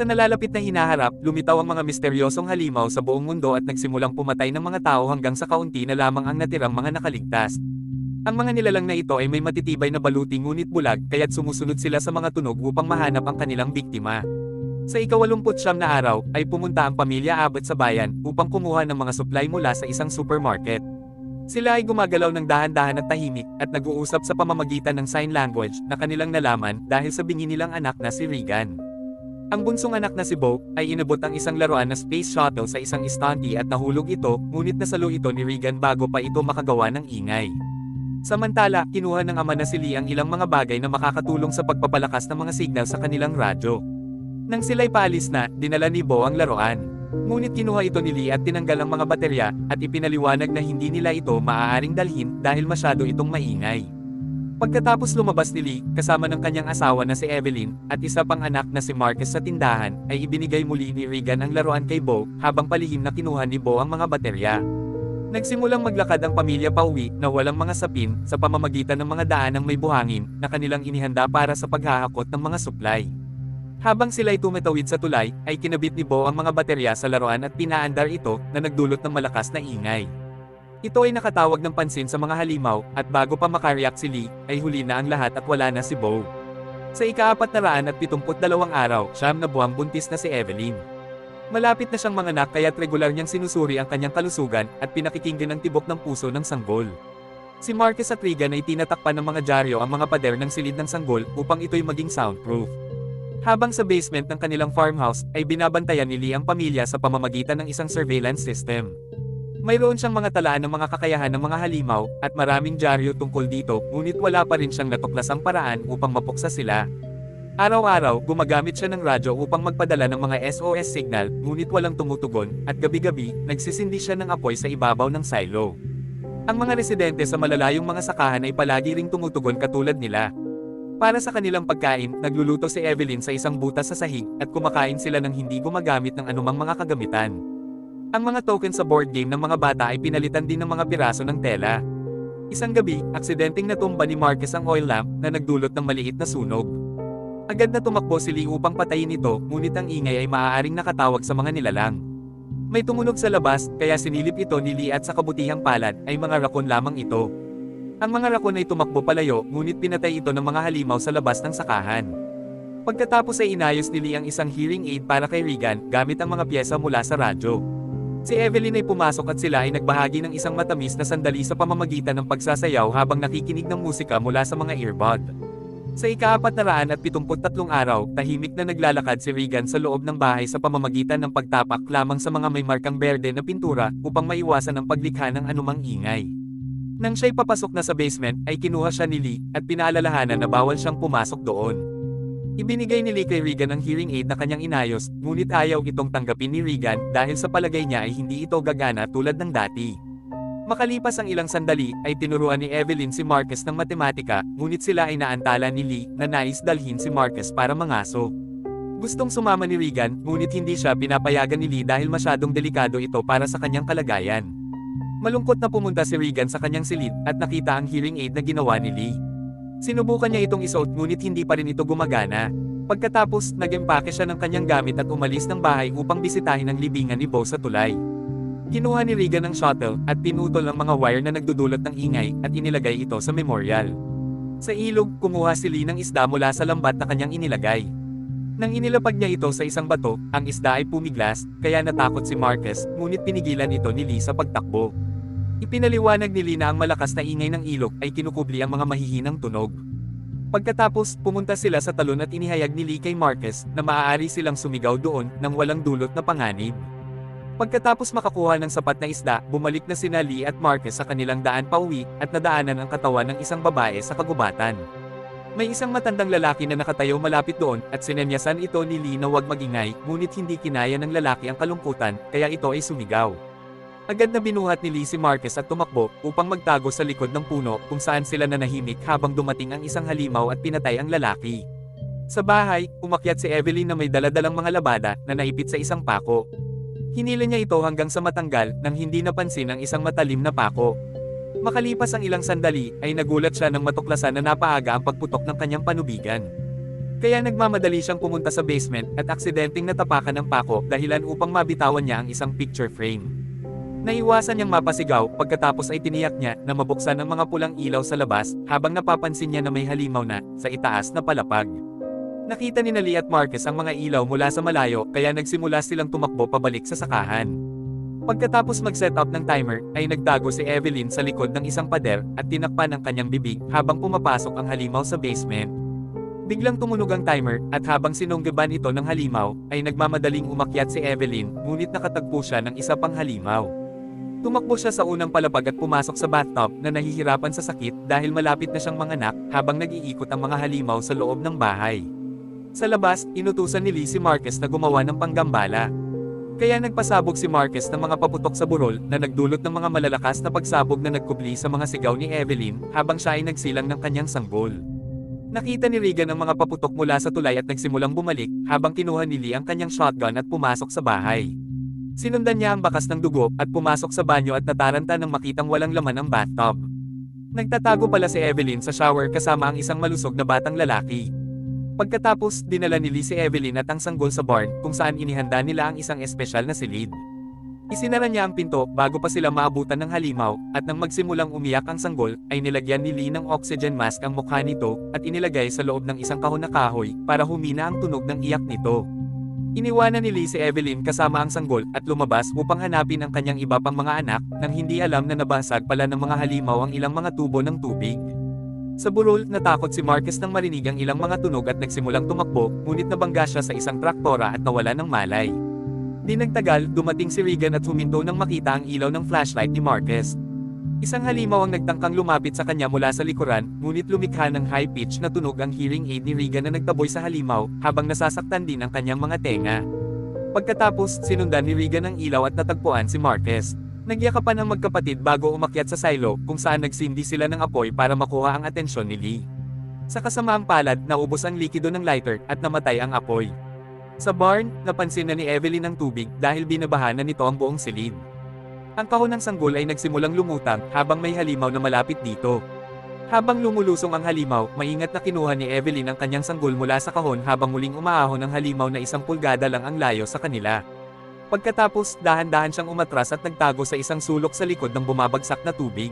Sa nalalapit na hinaharap, lumitaw ang mga misteryosong halimaw sa buong mundo at nagsimulang pumatay ng mga tao hanggang sa kaunti na lamang ang natirang mga nakaligtas. Ang mga nilalang na ito ay may matitibay na baluti ngunit bulag kaya't sumusunod sila sa mga tunog upang mahanap ang kanilang biktima. Sa ikawalumput siyam na araw, ay pumunta ang pamilya Abbott sa bayan upang kumuha ng mga supply mula sa isang supermarket. Sila ay gumagalaw ng dahan-dahan at tahimik at nag-uusap sa pamamagitan ng sign language na kanilang nalaman dahil sa bingi nilang anak na si Regan. Ang bunsong anak na si Bo ay inabot ang isang laruan na space shuttle sa isang istante at nahulog ito, ngunit nasalo ito ni Regan bago pa ito makagawa ng ingay. Samantala, kinuha ng ama na si Lee ang ilang mga bagay na makakatulong sa pagpapalakas ng mga signal sa kanilang radyo. Nang sila'y paalis na, dinala ni Bo ang laruan. Ngunit kinuha ito ni Lee at tinanggal ang mga baterya, at ipinaliwanag na hindi nila ito maaaring dalhin dahil masyado itong maingay. Pagkatapos lumabas ni Lee, kasama ng kanyang asawa na si Evelyn, at isa pang anak na si Marcus sa tindahan, ay ibinigay muli ni Regan ang laruan kay Bo, habang palihim na kinuha ni Bo ang mga baterya. Nagsimulang maglakad ang pamilya pauwi na walang mga sapin sa pamamagitan ng mga daan ng may buhangin na kanilang inihanda para sa paghahakot ng mga supply. Habang sila'y tumatawid sa tulay, ay kinabit ni Bo ang mga baterya sa laruan at pinaandar ito na nagdulot ng malakas na ingay. Ito ay nakatawag ng pansin sa mga halimaw, at bago pa makareact si Lee, ay huli na ang lahat at wala na si Bo. Sa ikaapat na raan at pitumput dalawang araw, siyam na buwang buntis na si Evelyn. Malapit na siyang manganak kaya't regular niyang sinusuri ang kanyang kalusugan at pinakikinggan ang tibok ng puso ng sanggol. Si Marcus at Regan ay tinatakpan ng mga dyaryo ang mga pader ng silid ng sanggol upang ito'y maging soundproof. Habang sa basement ng kanilang farmhouse, ay binabantayan ni Lee ang pamilya sa pamamagitan ng isang surveillance system. Mayroon siyang mga talaan ng mga kakayahan ng mga halimaw, at maraming dyaryo tungkol dito, ngunit wala pa rin siyang natuklasang paraan upang mapuksa sila. Araw-araw, gumagamit siya ng radyo upang magpadala ng mga SOS signal, ngunit walang tumutugon, at gabi-gabi, nagsisindi siya ng apoy sa ibabaw ng silo. Ang mga residente sa malalayong mga sakahan ay palagi ring tumutugon katulad nila. Para sa kanilang pagkain, nagluluto si Evelyn sa isang butas sa sahig, at kumakain sila ng hindi gumagamit ng anumang mga kagamitan. Ang mga token sa board game ng mga bata ay pinalitan din ng mga piraso ng tela. Isang gabi, aksidenteng natumba ni Marcus ang oil lamp na nagdulot ng maliit na sunog. Agad na tumakbo si Lee upang patayin ito, ngunit ang ingay ay maaaring nakatawag sa mga nilalang. May tumunog sa labas, kaya sinilip ito ni Lee at sa kabutihang palad, ay mga rakon lamang ito. Ang mga rakon ay tumakbo palayo, ngunit pinatay ito ng mga halimaw sa labas ng sakahan. Pagkatapos ay inayos ni Lee ang isang hearing aid para kay Regan, gamit ang mga pyesa mula sa radyo. Si Evelyn ay pumasok at sila ay nagbahagi ng isang matamis na sandali sa pamamagitan ng pagsasayaw habang nakikinig ng musika mula sa mga earbud. Sa ikaapat na raan at pitumput tatlong araw, tahimik na naglalakad si Regan sa loob ng bahay sa pamamagitan ng pagtapak lamang sa mga may markang berde na pintura upang maiwasan ang paglikha ng anumang ingay. Nang siya'y papasok na sa basement, ay kinuha siya ni Lee at pinaalalahanan na bawal siyang pumasok doon. Ibinigay ni Lee kay Regan ang hearing aid na kanyang inayos, ngunit ayaw itong tanggapin ni Regan dahil sa palagay niya ay hindi ito gagana tulad ng dati. Makalipas ang ilang sandali, ay tinuruan ni Evelyn si Marcus ng matematika, ngunit sila ay naantala ni Lee na nais dalhin si Marcus para mangaso. Gustong sumama ni Regan, ngunit hindi siya pinapayagan ni Lee dahil masyadong delikado ito para sa kanyang kalagayan. Malungkot na pumunta si Regan sa kanyang silid at nakita ang hearing aid na ginawa ni Lee. Sinubukan niya itong isuot ngunit hindi pa rin ito gumagana. Pagkatapos, nag-empake siya ng kanyang gamit at umalis ng bahay upang bisitahin ang libingan ni Bo sa tulay. Kinuha ni Regan ang shuttle at pinutol ang mga wire na nagdudulot ng ingay at inilagay ito sa memorial. Sa ilog, kumuha si Lee ng isda mula sa lambat na kanyang inilagay. Nang inilapag niya ito sa isang bato, ang isda ay pumiglas, kaya natakot si Marcus, ngunit pinigilan ito ni Lee sa pagtakbo. Ipinaliwanag ni Lee na ang malakas na ingay ng ilog ay kinukubli ang mga mahihinang tunog. Pagkatapos, pumunta sila sa talon at inihayag ni Lee kay Marcus na maaari silang sumigaw doon nang walang dulot na panganib. Pagkatapos makakuha ng sapat na isda, bumalik na sina Lee at Marcus sa kanilang daan pauwi at nadaanan ang katawan ng isang babae sa kagubatan. May isang matandang lalaki na nakatayo malapit doon at sinemyasan ito ni Lee na huwag magingay, ngunit hindi kinaya ng lalaki ang kalungkutan, kaya ito ay sumigaw. Agad na binuhat ni si Marcus at tumakbo upang magtago sa likod ng puno kung saan sila nanahimik habang dumating ang isang halimaw at pinatay ang lalaki. Sa bahay, umakyat si Evelyn na may daladalang mga labada na naipit sa isang pako. Hinila niya ito hanggang sa matanggal nang hindi napansin ang isang matalim na pako. Makalipas ang ilang sandali, ay nagulat siya nang matuklasan na napaaga ang pagputok ng kanyang panubigan. Kaya nagmamadali siyang pumunta sa basement at aksidenteng natapakan ng pako dahilan upang mabitawan niya ang isang picture frame. Naiwasan niyang mapasigaw pagkatapos ay tiniyak niya na mabuksan ang mga pulang ilaw sa labas habang napapansin niya na may halimaw na sa itaas na palapag. Nakita ni Nali at Marcus ang mga ilaw mula sa malayo kaya nagsimula silang tumakbo pabalik sa sakahan. Pagkatapos mag-set up ng timer, ay nagtago si Evelyn sa likod ng isang pader at tinakpan ang kanyang bibig habang pumapasok ang halimaw sa basement. Biglang tumunog ang timer at habang sinunggaban ito ng halimaw, ay nagmamadaling umakyat si Evelyn ngunit nakatagpo siya ng isa pang halimaw. Tumakbo siya sa unang palapag at pumasok sa bathtub na nahihirapan sa sakit dahil malapit na siyang manganak habang nag-iikot ang mga halimaw sa loob ng bahay. Sa labas, inutusan ni Lee si Marcus na gumawa ng panggambala. Kaya nagpasabog si Marcus ng mga paputok sa burol na nagdulot ng mga malalakas na pagsabog na nagkubli sa mga sigaw ni Evelyn habang siya ay nagsilang ng kanyang sanggol. Nakita ni Regan ang mga paputok mula sa tulay at nagsimulang bumalik habang kinuha ni Lee ang kanyang shotgun at pumasok sa bahay. Sinundan niya ang bakas ng dugo at pumasok sa banyo at nataranta nang makitang walang laman ang bathtub. Nagtatago pala si Evelyn sa shower kasama ang isang malusog na batang lalaki. Pagkatapos, dinala ni Lee si Evelyn at ang sanggol sa barn kung saan inihanda nila ang isang espesyal na silid. Isinara niya ang pinto bago pa sila maabutan ng halimaw at nang magsimulang umiyak ang sanggol ay nilagyan ni Lee ng oxygen mask ang mukha nito at inilagay sa loob ng isang kahon na kahoy para humina ang tunog ng iyak nito. Iniwanan ni Lee si Evelyn kasama ang sanggol at lumabas upang hanapin ang kanyang iba pang mga anak nang hindi alam na nabasag pala ng mga halimaw ang ilang mga tubo ng tubig. Sa burol, natakot si Marcus nang marinig ang ilang mga tunog at nagsimulang tumakbo, ngunit nabangga siya sa isang traktora at nawala ng malay. Di nagtagal, dumating si Regan at huminto nang makita ang ilaw ng flashlight ni Marcus. Isang halimaw ang nagtangkang lumapit sa kanya mula sa likuran, ngunit lumikha ng high-pitch na tunog ang hearing aid ni Regan na nagtaboy sa halimaw, habang nasasaktan din ang kanyang mga tenga. Pagkatapos, sinundan ni Regan ang ilaw at natagpuan si Marcus. Nagyakapan ang magkapatid bago umakyat sa silo, kung saan nagsindi sila ng apoy para makuha ang atensyon ni Lee. Sa kasamaang palad, naubos ang likido ng lighter at namatay ang apoy. Sa barn, napansin na ni Evelyn ang tubig dahil binabahan na nito ang buong silid. Ang kahon ng sanggol ay nagsimulang lumutang habang may halimaw na malapit dito. Habang lumulusong ang halimaw, maingat na kinuha ni Evelyn ang kanyang sanggol mula sa kahon habang muling umaahon ang halimaw na isang pulgada lang ang layo sa kanila. Pagkatapos, dahan-dahan siyang umatras at nagtago sa isang sulok sa likod ng bumabagsak na tubig.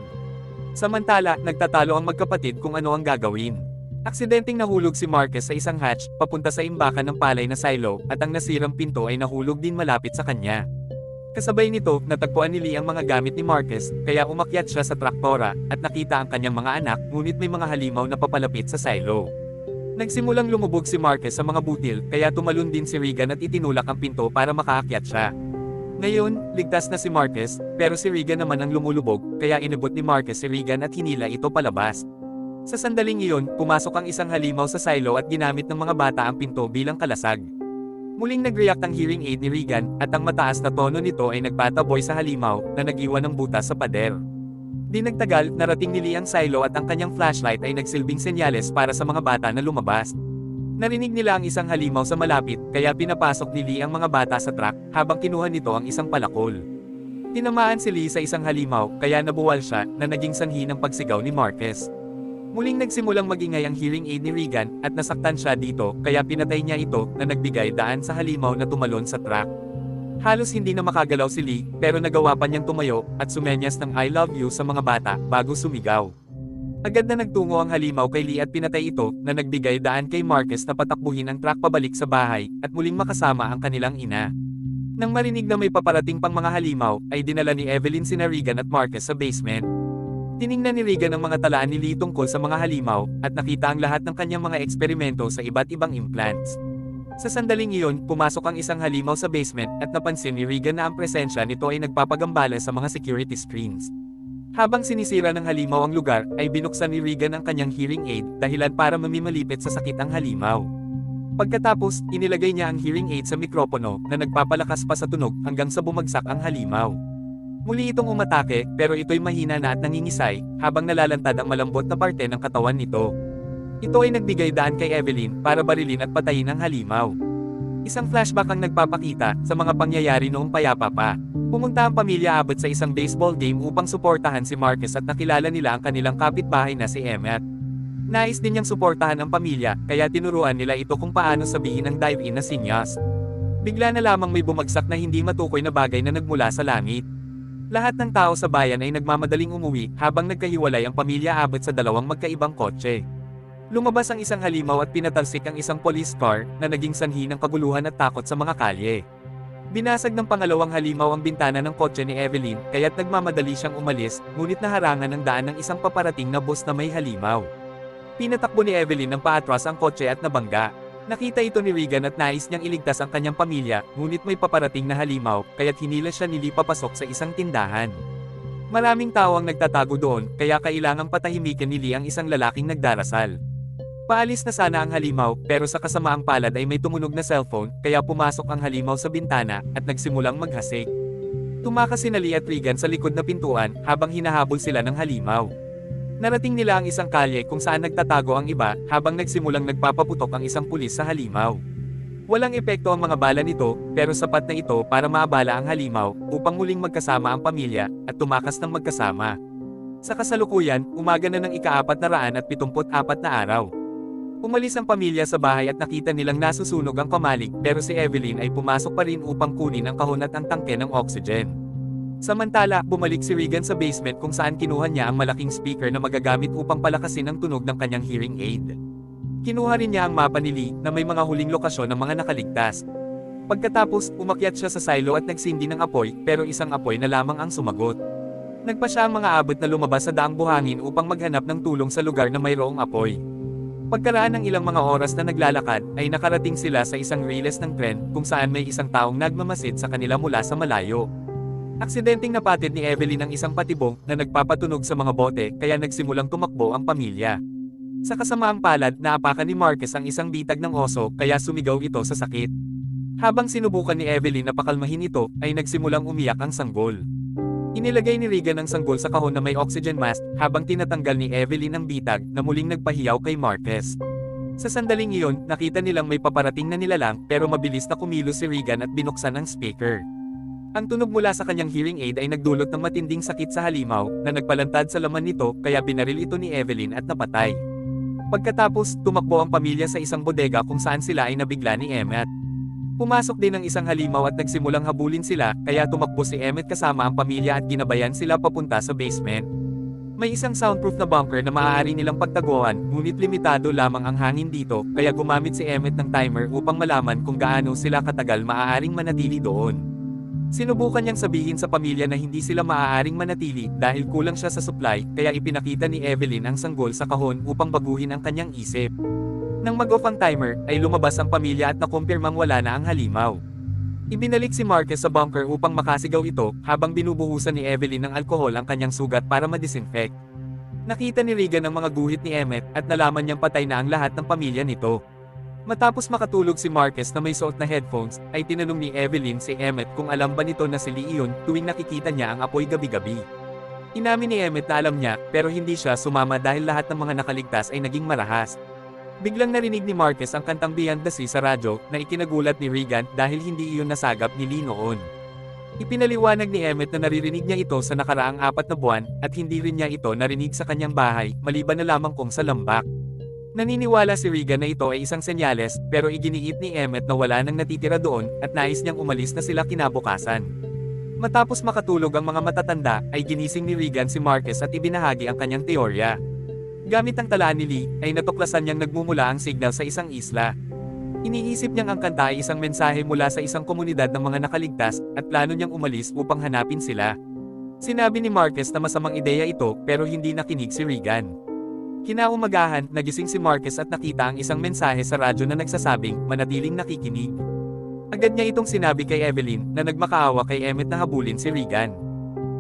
Samantala, nagtatalo ang magkapatid kung ano ang gagawin. Aksidenteng nahulog si Marcus sa isang hatch, papunta sa imbakan ng palay na silo, at ang nasirang pinto ay nahulog din malapit sa kanya. Kasabay nito, natagpuan ni Lee ang mga gamit ni Marcus, kaya umakyat siya sa traktora, at nakita ang kanyang mga anak, ngunit may mga halimaw na papalapit sa silo. Nagsimulang lumubog si Marcus sa mga butil, kaya tumalon din si Regan at itinulak ang pinto para makaakyat siya. Ngayon, ligtas na si Marcus, pero si Regan naman ang lumulubog, kaya inabot ni Marcus si Regan at hinila ito palabas. Sa sandaling iyon, pumasok ang isang halimaw sa silo at ginamit ng mga bata ang pinto bilang kalasag. Muling nag-react ang hearing aid ni Regan, at ang mataas na tono nito ay nagpataboy sa halimaw, na nag-iwan ng butas sa pader. Di nagtagal, narating ni Lee ang silo at ang kanyang flashlight ay nagsilbing senyales para sa mga bata na lumabas. Narinig nila ang isang halimaw sa malapit, kaya pinapasok ni Lee ang mga bata sa truck, habang kinuha nito ang isang palakol. Tinamaan si Lee sa isang halimaw, kaya nabuwal siya, na naging sanhi ng pagsigaw ni Marquez. Muling nagsimulang magingay ang hearing aid ni Regan, at nasaktan siya dito, kaya pinatay niya ito, na nagbigay daan sa halimaw na tumalon sa truck. Halos hindi na makagalaw si Lee, pero nagawa pa niyang tumayo, at sumenyas ng I love you sa mga bata, bago sumigaw. Agad na nagtungo ang halimaw kay Lee at pinatay ito, na nagbigay daan kay Marcus na patakbuhin ang truck pabalik sa bahay, at muling makasama ang kanilang ina. Nang marinig na may paparating pang mga halimaw, ay dinala ni Evelyn sina Regan at Marcus sa basement. Tiningnan ni Regan ang mga talaan ni Lee tungkol sa mga halimaw, at nakita ang lahat ng kanyang mga eksperimento sa iba't ibang implants. Sa sandaling iyon, pumasok ang isang halimaw sa basement, at napansin ni Regan na ang presensya nito ay nagpapagambala sa mga security screens. Habang sinisira ng halimaw ang lugar, ay binuksan ni Regan ang kanyang hearing aid, dahilan para mamimalipit sa sakit ang halimaw. Pagkatapos, inilagay niya ang hearing aid sa mikropono, na nagpapalakas pa sa tunog, hanggang sa bumagsak ang halimaw. Muli itong umatake, pero ito'y mahina na at nangingisay, habang nalalantad ang malambot na parte ng katawan nito. Ito ay nagbigay daan kay Evelyn para barilin at patayin ang halimaw. Isang flashback ang nagpapakita sa mga pangyayari noong payapa pa. Pumunta ang pamilya Abbott sa isang baseball game upang suportahan si Marcus at nakilala nila ang kanilang kapitbahay na si Emmett. Nais din niyang suportahan ang pamilya, kaya tinuruan nila ito kung paano sabihin ang dive-in na sinyas. Bigla na lamang may bumagsak na hindi matukoy na bagay na nagmula sa langit. Lahat ng tao sa bayan ay nagmamadaling umuwi habang nagkahiwalay ang pamilya abot sa dalawang magkaibang kotse. Lumabas ang isang halimaw at pinatalsik ang isang police car na naging sanhi ng kaguluhan at takot sa mga kalye. Binasag ng pangalawang halimaw ang bintana ng kotse ni Evelyn, kaya't nagmamadali siyang umalis, ngunit naharangan ng daan ng isang paparating na bus na may halimaw. Pinatakbo ni Evelyn ng paatras ang kotse at nabangga. Nakita ito ni Regan at nais niyang iligtas ang kanyang pamilya, ngunit may paparating na halimaw, kaya't hinila siya nili papasok sa isang tindahan. Maraming tao ang nagtatago doon, kaya kailangang patahimikin ni Lee ang isang lalaking nagdarasal. Paalis na sana ang halimaw, pero sa kasamaang palad ay may tumunog na cellphone, kaya pumasok ang halimaw sa bintana, at nagsimulang maghasik. Tumakas si Lee at Regan sa likod na pintuan, habang hinahabol sila ng halimaw. Narating nila ang isang kalye kung saan nagtatago ang iba, habang nagsimulang nagpapaputok ang isang pulis sa halimaw. Walang epekto ang mga bala nito, pero sapat na ito para maabala ang halimaw, upang muling magkasama ang pamilya, at tumakas ng magkasama. Sa kasalukuyan, umaga na ng ikaapat na raan at pitumput apat na araw. Umalis ang pamilya sa bahay at nakita nilang nasusunog ang kamalig pero si Evelyn ay pumasok pa rin upang kunin ang kahon at ang tangke ng oxygen. Samantala, bumalik si Regan sa basement kung saan kinuha niya ang malaking speaker na magagamit upang palakasin ang tunog ng kanyang hearing aid. Kinuha rin niya ang mapa ni Lee na may mga huling lokasyon ng mga nakaligtas. Pagkatapos, umakyat siya sa silo at nagsindi ng apoy pero isang apoy na lamang ang sumagot. Nagpa siya ang mga abot na lumabas sa daang buhangin upang maghanap ng tulong sa lugar na mayroong apoy. Pagkaraan ng ilang mga oras na naglalakad, ay nakarating sila sa isang riles ng tren kung saan may isang taong nagmamasid sa kanila mula sa malayo. Aksidenteng napatid ni Evelyn ang isang patibong na nagpapatunog sa mga bote kaya nagsimulang tumakbo ang pamilya. Sa kasamaang palad, naapakan ni Marcus ang isang bitag ng oso kaya sumigaw ito sa sakit. Habang sinubukan ni Evelyn na pakalmahin ito, ay nagsimulang umiyak ang sanggol. Inilagay ni Regan ang sanggol sa kahon na may oxygen mask, habang tinatanggal ni Evelyn ang bitag na muling nagpahiyaw kay Marquez. Sa sandaling iyon, nakita nilang may paparating na nilalang pero mabilis na kumilos si Regan at binuksan ang speaker. Ang tunog mula sa kanyang hearing aid ay nagdulot ng matinding sakit sa halimaw na nagpalantad sa laman nito kaya binaril ito ni Evelyn at napatay. Pagkatapos, tumakbo ang pamilya sa isang bodega kung saan sila ay nabigla ni Emmett. Pumasok din ang isang halimaw at nagsimulang habulin sila, kaya tumakbo si Emmett kasama ang pamilya at ginabayan sila papunta sa basement. May isang soundproof na bunker na maaari nilang pagtaguan, ngunit limitado lamang ang hangin dito, kaya gumamit si Emmett ng timer upang malaman kung gaano sila katagal maaaring manatili doon. Sinubukan niyang sabihin sa pamilya na hindi sila maaaring manatili dahil kulang siya sa supply, kaya ipinakita ni Evelyn ang sanggol sa kahon upang baguhin ang kanyang isip. Nang mag-off ang timer, ay lumabas ang pamilya at nakumpirmang wala na ang halimaw. Ibinalik si Marquez sa bunker upang makasigaw ito, habang binubuhusan ni Evelyn ng alkohol ang kanyang sugat para ma-disinfect. Nakita ni Regan ang mga guhit ni Emmett at nalaman niyang patay na ang lahat ng pamilya nito. Matapos makatulog si Marquez na may suot na headphones, ay tinanong ni Evelyn si Emmett kung alam ba nito na si Lee iyon tuwing nakikita niya ang apoy gabi-gabi. Inamin ni Emmett na alam niya, pero hindi siya sumama dahil lahat ng mga nakaligtas ay naging marahas. Biglang narinig ni Marquez ang kantang Beyond the Sea sa radyo na ikinagulat ni Regan dahil hindi iyon nasagap ni Lee noon. Ipinaliwanag ni Emmett na naririnig niya ito sa nakaraang apat na buwan at hindi rin niya ito narinig sa kanyang bahay maliban na lamang kung sa lambak. Naniniwala si Regan na ito ay isang senyales pero iginiit ni Emmett na wala nang natitira doon at nais niyang umalis na sila kinabukasan. Matapos makatulog ang mga matatanda, ay ginising ni Regan si Marquez at ibinahagi ang kanyang teorya. Gamit ang talaan ni Lee, ay natuklasan niyang nagmumula ang signal sa isang isla. Iniisip niyang ang kanta ay isang mensahe mula sa isang komunidad ng mga nakaligtas, at plano niyang umalis upang hanapin sila. Sinabi ni Marquez na masamang ideya ito pero hindi nakinig si Regan. Kinaumagahan, nagising si Marquez at nakita ang isang mensahe sa radyo na nagsasabing, manatiling nakikinig. Agad niya itong sinabi kay Evelyn na nagmakaawa kay Emmett na habulin si Regan.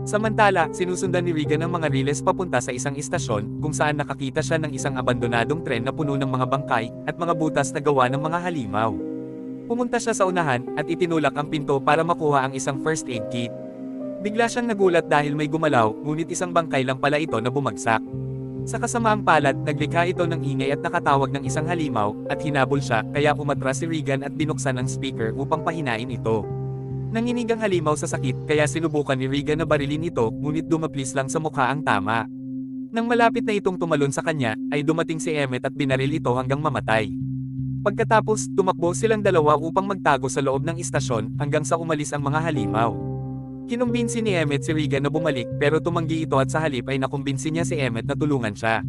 Samantala, sinusundan ni Regan ang mga riles papunta sa isang istasyon, kung saan nakakita siya ng isang abandonadong tren na puno ng mga bangkay, at mga butas na gawa ng mga halimaw. Pumunta siya sa unahan, at itinulak ang pinto para makuha ang isang first aid kit. Bigla siyang nagulat dahil may gumalaw, ngunit isang bangkay lang pala ito na bumagsak. Sa kasamaang palad, naglikha ito ng ingay at nakatawag ng isang halimaw, at hinabol siya, kaya umatras si Regan at binuksan ang speaker upang pahinain ito. Nanginig ang halimaw sa sakit kaya sinubukan ni Regan na barilin ito ngunit dumaplis lang sa mukha ang tama. Nang malapit na itong tumalon sa kanya, ay dumating si Emmet at binaril ito hanggang mamatay. Pagkatapos, tumakbo silang dalawa upang magtago sa loob ng istasyon hanggang sa umalis ang mga halimaw. Kinumbinsi ni Emmet si Regan na bumalik pero tumanggi ito at sa halip ay nakumbinsi niya si Emmet na tulungan siya.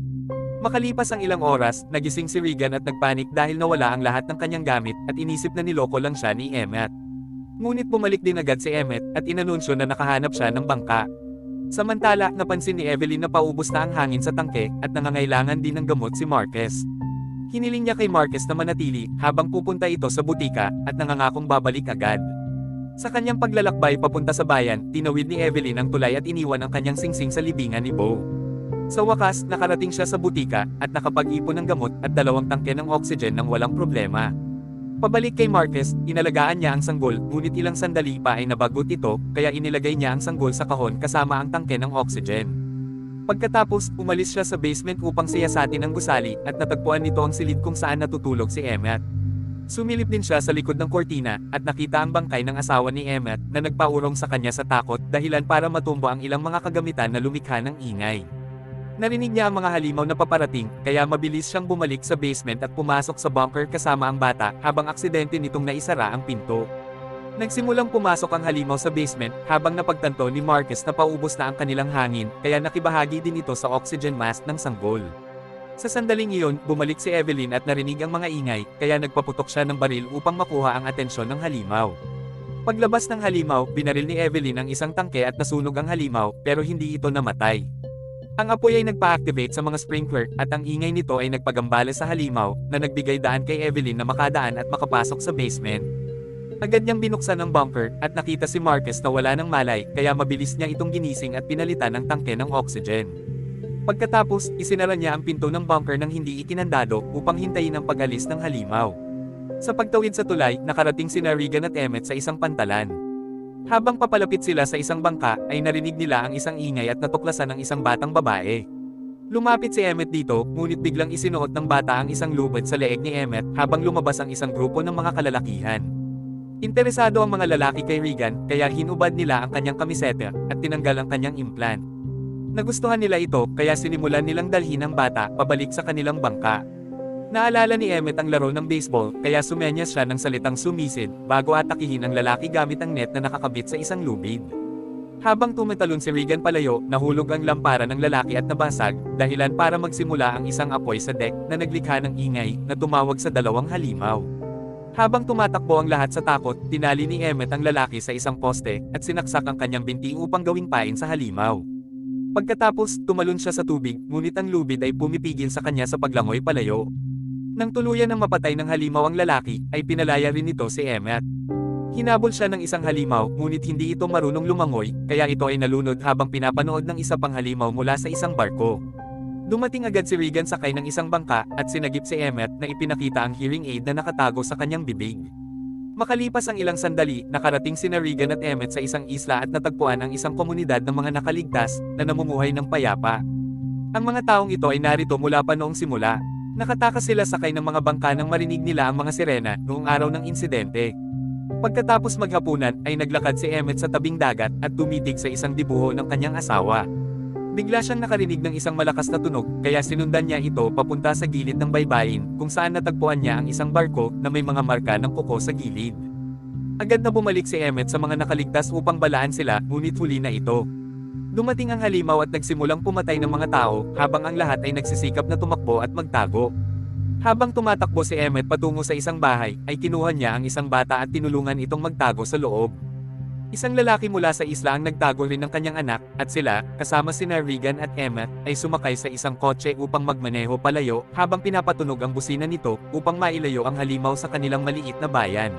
Makalipas ang ilang oras, nagising si Regan at nagpanik dahil nawala ang lahat ng kanyang gamit at inisip na niloko lang siya ni Emmet. Ngunit bumalik din agad si Emmet at inanunsyo na nakahanap siya ng bangka. Samantala, napansin ni Evelyn na paubos na ang hangin sa tangke at nangangailangan din ng gamot si Marquez. Hiniling niya kay Marquez na manatili habang pupunta ito sa butika at nangangakong babalik agad. Sa kanyang paglalakbay papunta sa bayan, tinawid ni Evelyn ang tulay at iniwan ang kanyang singsing sa libingan ni Bo. Sa wakas, nakarating siya sa butika at nakapag-ipon ng gamot at dalawang tangke ng oxygen nang walang problema. Pabalik kay Marquez, inalagaan niya ang sanggol, ngunit ilang sandali pa ay nabagot ito, kaya inilagay niya ang sanggol sa kahon kasama ang tangke ng oxygen. Pagkatapos, umalis siya sa basement upang siyasatin ang gusali at natagpuan nito ang silid kung saan natutulog si Emmet. Sumilip din siya sa likod ng kortina at nakita ang bangkay ng asawa ni Emmet na nagpaurong sa kanya sa takot dahilan para matumbo ang ilang mga kagamitan na lumikha ng ingay. Narinig niya ang mga halimaw na paparating, kaya mabilis siyang bumalik sa basement at pumasok sa bunker kasama ang bata habang aksidente nitong naisara ang pinto. Nagsimulang pumasok ang halimaw sa basement habang napagtanto ni Marcus na paubos na ang kanilang hangin kaya nakibahagi din ito sa oxygen mask ng sanggol. Sa sandaling iyon, bumalik si Evelyn at narinig ang mga ingay kaya nagpaputok siya ng baril upang makuha ang atensyon ng halimaw. Paglabas ng halimaw, binaril ni Evelyn ang isang tangke at nasunog ang halimaw pero hindi ito namatay. Ang apoy ay nagpa-activate sa mga sprinkler at ang ingay nito ay nagpagambala sa halimaw na nagbigay daan kay Evelyn na makadaan at makapasok sa basement. Agad niyang binuksan ang bunker at nakita si Marcus na wala ng malay kaya mabilis niya itong ginising at pinalitan ng tangke ng oxygen. Pagkatapos, isinara niya ang pinto ng bunker ng hindi ikinandado upang hintayin ang pag-alis ng halimaw. Sa pagtawid sa tulay, nakarating si Regan at Emmet sa isang pantalan. Habang papalapit sila sa isang bangka, ay narinig nila ang isang ingay at natuklasan ng isang batang babae. Lumapit si Emmet dito, ngunit biglang isinuot ng bata ang isang lubid sa leeg ni Emmet habang lumabas ang isang grupo ng mga kalalakihan. Interesado ang mga lalaki kay Regan, kaya hinubad nila ang kanyang kamiseta at tinanggal ang kanyang implant. Nagustuhan nila ito, kaya sinimulan nilang dalhin ang bata pabalik sa kanilang bangka. Naalala ni Emmet ang laro ng baseball, kaya sumenyas siya ng salitang sumisid, bago atakihin ang lalaki gamit ang net na nakakabit sa isang lubid. Habang tumatalon si Regan palayo, nahulog ang lampara ng lalaki at nabasag, dahilan para magsimula ang isang apoy sa deck na naglikha ng ingay na tumawag sa dalawang halimaw. Habang tumatakbo ang lahat sa takot, tinali ni Emmet ang lalaki sa isang poste at sinaksak ang kanyang binti upang gawing pain sa halimaw. Pagkatapos, tumalon siya sa tubig, ngunit ang lubid ay pumipigil sa kanya sa paglangoy palayo. Nang tuluyan ng mapatay ng halimaw ang lalaki, ay pinalaya rin nito si Emmet. Hinabol siya ng isang halimaw, ngunit hindi ito marunong lumangoy, kaya ito ay nalunod habang pinapanood ng isa pang halimaw mula sa isang barko. Dumating agad si Regan sakay ng isang bangka at sinagip si Emmet na ipinakita ang hearing aid na nakatago sa kanyang bibig. Makalipas ang ilang sandali, nakarating sina Regan at Emmet sa isang isla at natagpuan ang isang komunidad ng mga nakaligtas na namumuhay ng payapa. Ang mga taong ito ay narito mula pa noong simula. Nakatakas sila sakay ng mga bangka nang marinig nila ang mga sirena noong araw ng insidente. Pagkatapos maghapunan ay naglakad si Emmet sa tabing dagat at tumitig sa isang dibuho ng kanyang asawa. Bigla siyang nakarinig ng isang malakas na tunog, kaya sinundan niya ito papunta sa gilid ng baybayin, kung saan natagpuan niya ang isang barko na may mga marka ng kuko sa gilid. Agad na bumalik si Emmet sa mga nakaligtas upang balaan sila, ngunit huli na ito. Dumating ang halimaw at nagsimulang pumatay ng mga tao, habang ang lahat ay nagsisikap na tumakbo at magtago. Habang tumatakbo si Emmet patungo sa isang bahay, ay kinuha niya ang isang bata at tinulungan itong magtago sa loob. Isang lalaki mula sa isla ang nagtago rin ng kanyang anak, at sila, kasama sina Regan at Emmet, ay sumakay sa isang kotse upang magmaneho palayo habang pinapatunog ang busina nito upang mailayo ang halimaw sa kanilang maliit na bayan.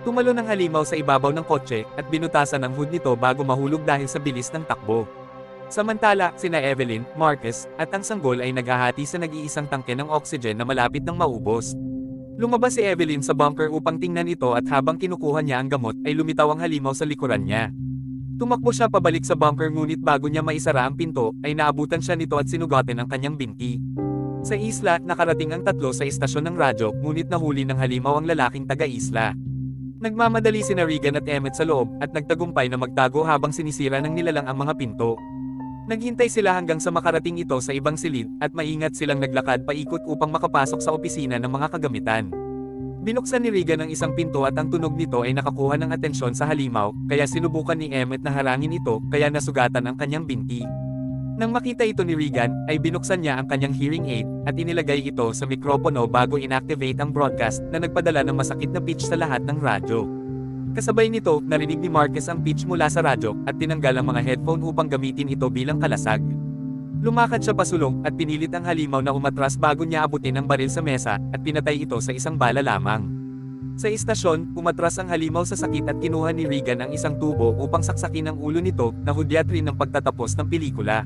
Tumalo ng halimaw sa ibabaw ng kotse at binutasan ang hood nito bago mahulog dahil sa bilis ng takbo. Samantala, sina Evelyn, Marcus, at ang sanggol ay naghahati sa nag-iisang tangke ng oxygen na malapit ng maubos. Lumabas si Evelyn sa bunker upang tingnan ito at habang kinukuha niya ang gamot ay lumitaw ang halimaw sa likuran niya. Tumakbo siya pabalik sa bunker ngunit bago niya maisara ang pinto, ay naabutan siya nito at sinugatin ang kanyang binti. Sa isla, nakarating ang tatlo sa istasyon ng radyo, ngunit nahuli ng halimaw ang lalaking taga-isla. Nagmamadali si Regan at Emmet sa loob, at nagtagumpay na magtago habang sinisira ng nilalang ang mga pinto. Naghintay sila hanggang sa makarating ito sa ibang silid, at maingat silang naglakad paikot upang makapasok sa opisina ng mga kagamitan. Binuksan ni Regan ang isang pinto at ang tunog nito ay nakakuha ng atensyon sa halimaw, kaya sinubukan ni Emmet na harangin ito, kaya nasugatan ang kanyang binti. Nang makita ito ni Regan, ay binuksan niya ang kanyang hearing aid, at inilagay ito sa mikropono bago inactivate ang broadcast na nagpadala ng masakit na pitch sa lahat ng radyo. Kasabay nito, narinig ni Marcus ang pitch mula sa radyo, at tinanggal ang mga headphone upang gamitin ito bilang kalasag. Lumakad siya pasulong, at pinilit ang halimaw na umatras bago niya abutin ang baril sa mesa, at pinatay ito sa isang bala lamang. Sa istasyon, umatras ang halimaw sa sakit at kinuha ni Regan ang isang tubo upang saksakin ang ulo nito, na hudyat rin ng pagtatapos ng pelikula.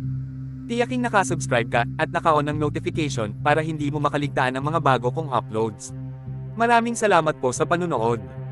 Tiyaking nakasubscribe ka, at naka-on ang notification, para hindi mo makaligtaan ang mga bago kong uploads. Maraming salamat po sa panunood.